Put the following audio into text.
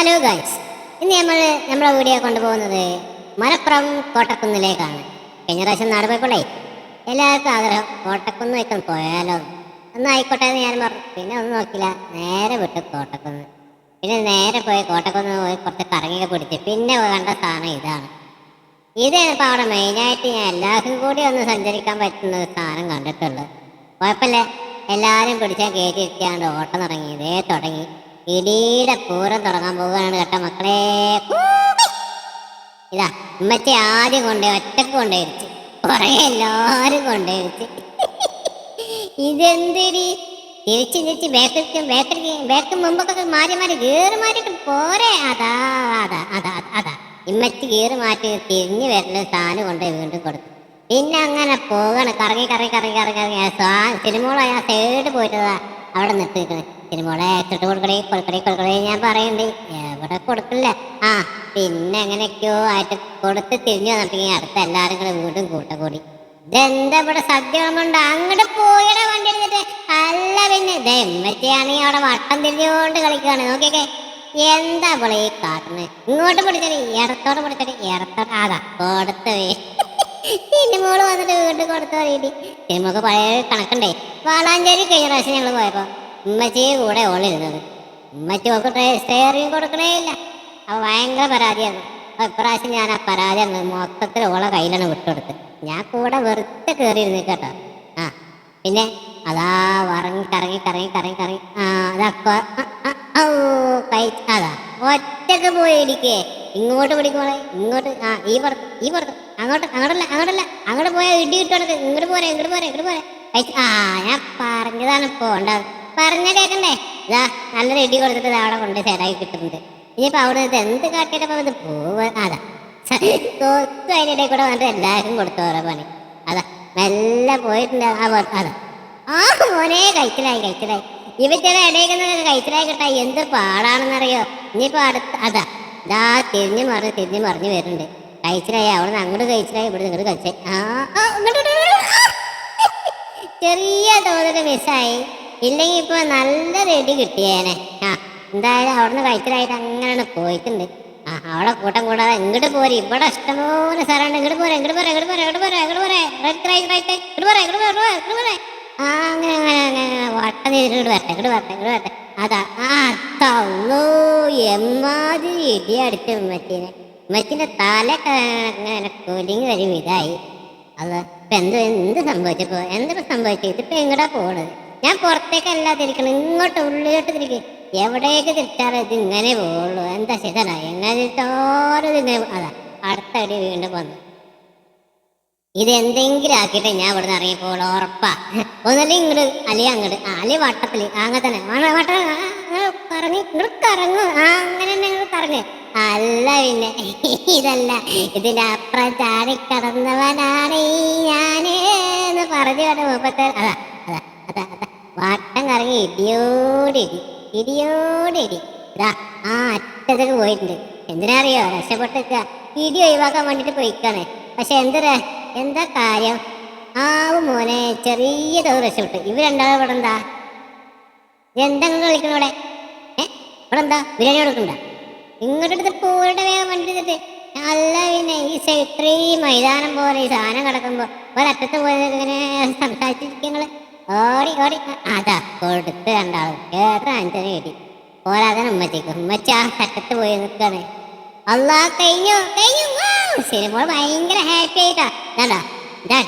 Hello guys ഇന്ന് നമ്മൾ നമ്മുടെ വീഡിയോ കൊണ്ടുപോകുന്നത് മലപ്പുറം കോട്ടക്കുന്നിലേക്കാണ്. കഴിഞ്ഞ പ്രാവശ്യം നാട് പോയപ്പോഴേ എല്ലാവർക്കും ആഗ്രഹം കോട്ടക്കുന്ന് വെക്കാൻ പോയാലോ. ഒന്നായിക്കോട്ടെ എന്ന് ഞാൻ പറഞ്ഞു. പിന്നെ ഒന്നും നോക്കില്ല നേരെ വിട്ടു കോട്ടക്കുന്ന്. പിന്നെ നേരെ പോയി കോട്ടക്കുന്ന് പോയി കുറച്ച് കറങ്ങിയൊക്കെ പിടിച്ച് പിന്നെ കണ്ട സാധനം ഇതാണ്. ഇതാണ് ഇപ്പോൾ അവിടെ മെയിനായിട്ട് ഞാൻ എല്ലാവർക്കും കൂടി ഒന്ന് സഞ്ചരിക്കാൻ പറ്റുന്ന ഒരു സാധനം കണ്ടിട്ടുള്ളത്. കുഴപ്പമില്ല. എല്ലാവരും പിടിച്ചാൽ കയറ്റി ഇരിക്കാണ്ട് ഓട്ടം തുടങ്ങി ഇതേ തുടങ്ങി. ഇടിയുടെ പൂരം തുടങ്ങാൻ പോവുകയാണ് കേട്ടോ മക്കളെ. ഇതാ ഉമ്മച്ചി ആദ്യം കൊണ്ടുപോയി ഒറ്റയ്ക്ക് കൊണ്ടുപോയിരിച്ച് കുറേ എല്ലാവരും കൊണ്ടുപോയിരിച്ച് ഇതെന്തിരി തിരിച്ച് തിരിച്ച് ബേക്കറിക്കും ബേക്കറിക്കും ബേക്കും മുമ്പൊക്കെ മാറി മാറി കീറി മാറ്റിട്ട് പോരെ. അതാ അതാ അതാ അതാ. ഇമ്മച്ചി കീറി മാറ്റി തിരിഞ്ഞു വരുന്ന സാധനം കൊണ്ട് വീണ്ടും കൊടുത്തു. പിന്നെ അങ്ങനെ പോകണം. കറങ്ങി കറങ്ങി കറങ്ങി കറങ്ങി. കറങ്ങി ആ സൈഡ് പോയിട്ടതാ അവിടെ നിർത്തിയിരിക്കുന്നത്. സിനിമോളെ എത്തിട്ട് കൊടുക്കണേ കൊടുക്കണേ കൊടുക്കണേ ഞാൻ പറയുന്നുണ്ട്. എവിടെ കൊടുക്കില്ല. ആ പിന്നെ എങ്ങനെയൊക്കെയോ ആയിട്ട് കൊടുത്ത് തിരിഞ്ഞു വന്നിട്ടുണ്ടെങ്കിൽ അടുത്ത എല്ലാവരും കൂടെ വീണ്ടും കൂട്ട കൂടി. ഇതെന്താ ഇവിടെ സദ്യ കൊണ്ട് അങ്ങോട്ട് പോയിട വണ്ടി എടുത്തിട്ട്. അല്ല പിന്നെ ദമ്മറ്റിയാണ് അവിടെ വട്ടം തിരിഞ്ഞുകൊണ്ട് കളിക്കുകയാണ് നോക്കിയൊക്കെ. എന്താ ഇവിടെ ഈ കാട്ടുന്നത് ഇങ്ങോട്ട് പിടിച്ചടി ഇടത്തോട്ട് പിടിച്ചടി ഇടത്തോട്ട്. അതാ കൊടുത്ത് സിനിമോൾ വന്നിട്ട് വീണ്ടും കൊടുത്തു പറയടി സിനിമക്ക് പഴയ കണക്കുണ്ടേ. വാളാഞ്ചേരി കഴിഞ്ഞ പ്രാവശ്യം ഞങ്ങൾ പോയപ്പോ ഉമ്മച്ചി കൂടെ ഓളിരുന്നത്. ഉമ്മച്ചി നോക്കട്ടെ സ്റ്റെയറിങ് കൊടുക്കണേ ഇല്ല. അപ്പൊ ഭയങ്കര പരാതിയാണ്. അപ്പൊ ഇപ്രാവശ്യം ഞാൻ ആ പരാതി മൊത്തത്തിൽ ഓളെ കയ്യിലാണ് വിട്ടുകൊടുത്ത് ഞാൻ കൂടെ വെറുതെ കയറി ഇരുന്നു കേട്ടോ. ആ പിന്നെ അതാ വറങ്ങി കറങ്ങി കറങ്ങി കറങ്ങി കറങ്ങി. ആ അതാ കൊ- ആ, ആ, ഔ, കൈ അതാ. ഒറ്റയ്ക്ക് പോയി ഇടിക്കേ. ഇങ്ങോട്ട് പിടിക്കോളെ ഇങ്ങോട്ട് ആ ഈ പുറത്ത് ഈ പുറത്ത്. അങ്ങോട്ട് അങ്ങോട്ടല്ല അങ്ങോട്ടല്ല. അങ്ങോട്ട് പോയാൽ ഇടി കിട്ടുവാണ് ഇങ്ങോട്ട് പോരെ ഇങ്ങോട്ട് പോരെ ഇങ്ങോട്ട് പോരെ. ആ ഞാൻ പറഞ്ഞതാണ് ഉണ്ടാവും പറഞ്ഞ കേക്കണ്ടേ? ഇതാ നല്ല ഇടി കൊടുത്തിട്ട് അവിടെ കൊണ്ട് ചേരായി കിട്ടുന്നത്. ഇനിയിപ്പോ അവിടെ ഇത് എന്ത് പോവ. അതാ. തൊത്തു ഇടയിൽ കൂടെ വന്നിട്ട് എല്ലാവർക്കും കൊടുത്തു ഓരോ പണി. അതാ. മെല്ലെ പോയിട്ടുണ്ട് ആ അതാ. ആ മോനെ കഴിച്ചിലായി കഴിച്ചിലായി ഇവറ്റയുടെ ഇടയിൽ നിന്ന് കഴിച്ചിലായി കിട്ടാ. എന്ത് പാടാണെന്നറിയോ? ഇനിയിപ്പോ അടുത്ത അതാ. ഇതാ തിരിഞ്ഞു മറിഞ്ഞ് തിരിഞ്ഞു മറിഞ്ഞ് വരുന്നുണ്ട്. കഴിച്ചിലായി അവിടെ നിന്ന് അങ്ങോട്ട് കഴിച്ചിലായി ഇവിടെ ഇങ്ങോട്ട് കഴിച്ചായി ആ. ചെറിയ തോതിൽ മിസ്സായി ഇല്ലെങ്കിൽ ഇപ്പൊ നല്ല റെഡി കിട്ടിയേനെ. ആ എന്തായാലും അവിടുന്ന് കഴിച്ചിലായിട്ട് അങ്ങനെ പോയിട്ടുണ്ട്. ആ അവിടെ കൂട്ടം കൂടാതെ ഇങ്ങോട്ട് പോരെ. ഇവിടെ ഇഷ്ടംപോലെ സ്ഥലമുണ്ട്. ഇങ്ങോട്ട് പോരെ ഇങ്ങോട്ട് പോരെ ഇങ്ങോട്ട് പോരെ ഇങ്ങോട്ട് പോരെ ഇങ്ങോട്ട് പോരെ. റൈറ്റ് ഇങ്ങോട്ട് പോരെ ഇങ്ങോട്ട് പോരെ ഇങ്ങോട്ട് പോരെ ആ അങ്ങനെ അങ്ങനെ അങ്ങനെ വട്ടം ഇങ്ങോട്ട് വരട്ടെ ഇങ്ങോട്ട് വരട്ടെ ഇങ്ങോട്ട് വരട്ടെ. അതാ ആ തള്ളൂ എമ്മാതിരി ഇടി അടിച്ചു ഉമ്മച്ചിനെ. ഉമ്മച്ചിന്റെ തല അങ്ങനെ കുലുങ്ങി വരും. ഇതായി. അത് ഇപ്പൊ എന്ത് എന്ത് സംഭവിച്ചപ്പോ എന്തൊക്കെ സംഭവിച്ചു? ഇതിപ്പോ എങ്ങടാ പോണത്? ഞാൻ പുറത്തേക്കല്ല തിരിക്കണം ഇങ്ങോട്ട് ഉള്ളിലോട്ട് തിരിക്കും. എവിടേക്ക് തിരിച്ചാലും ഇത് ഇങ്ങനെ പോവുള്ളൂ. എന്താ ശരിയല്ല എങ്ങനെ ഓരോ ഇങ്ങനെ അതാ അടുത്ത അടി വീണ്ടും വന്നു. ഇത് എന്തെങ്കിലും ആക്കിയിട്ട് ഞാൻ ഇവിടുന്ന് ഇറങ്ങിപ്പോളൂ ഉറപ്പാ. ഒന്നല്ലേ ഇങ്ങോട്ട് അലി അങ്ങോട്ട് അലി വട്ടത്തിൽ അങ്ങനെ തന്നെ. വട്ട- കറങ്ങി ഇങ്ങോട്ട് കറങ്ങു. ആ അങ്ങനെ തന്നെ ഇങ്ങോട്ട് അല്ല പിന്നെ ഇതല്ല ഇതിന്റെ അപ്പുറം ചാടി കടന്നവനാണ് ഞാൻ എന്ന് പറഞ്ഞു കേട്ടോ മുപ്പത്തേ അതാ അതാ. വട്ടം കറങ്ങി ഇടിയോടിടി ഇടിയോടിടി. ഇതാ ആ അറ്റത്തേക്ക് പോയിട്ടുണ്ട്. എന്തിനറിയോ രക്ഷപ്പെട്ടേക്ക. ഇടി ഒഴിവാക്കാൻ വേണ്ടിട്ട് പോയിക്കാണ്. പക്ഷെ എന്തരാ? എന്താ കാര്യം? ആവും മോനെ ചെറിയ തോത് രക്ഷപ്പെട്ടു. ഇവർ രണ്ടാളും ഇവിടെ എന്താ? എന്താ നിങ്ങൾ കളിക്കണ ഇവിടെ? ഏ? ഇവിടെ എന്താ? ബിരിയാണി കൊടുക്കണ്ട? ഇങ്ങോട്ട് എടുത്ത് പൂരുടെ വേഗം വണ്ടി എടുത്തിട്ട്. അല്ല പിന്നെ ഈ ഇത്രയും മൈതാനം പോലെ ഈ സാധനം കിടക്കുമ്പോ ഒരറ്റത്ത് പോയത് ഇങ്ങനെ സംസാരിച്ചിരിക്കങ്ങൾ ഓടി ഓടി. അതാ കൊടുത്ത് രണ്ടാളും ഏത്ര അഞ്ചന കിട്ടി പോരാതെ ഉമ്മച്ചേക്ക്. ഉമ്മച്ച ആ അറ്റത്ത് പോയി നിൽക്കാണ് അല്ലാ കഴിഞ്ഞു കഴിഞ്ഞു സിനിമ ഭയങ്കര ഹാപ്പി ആയിട്ടാ. ഇതാ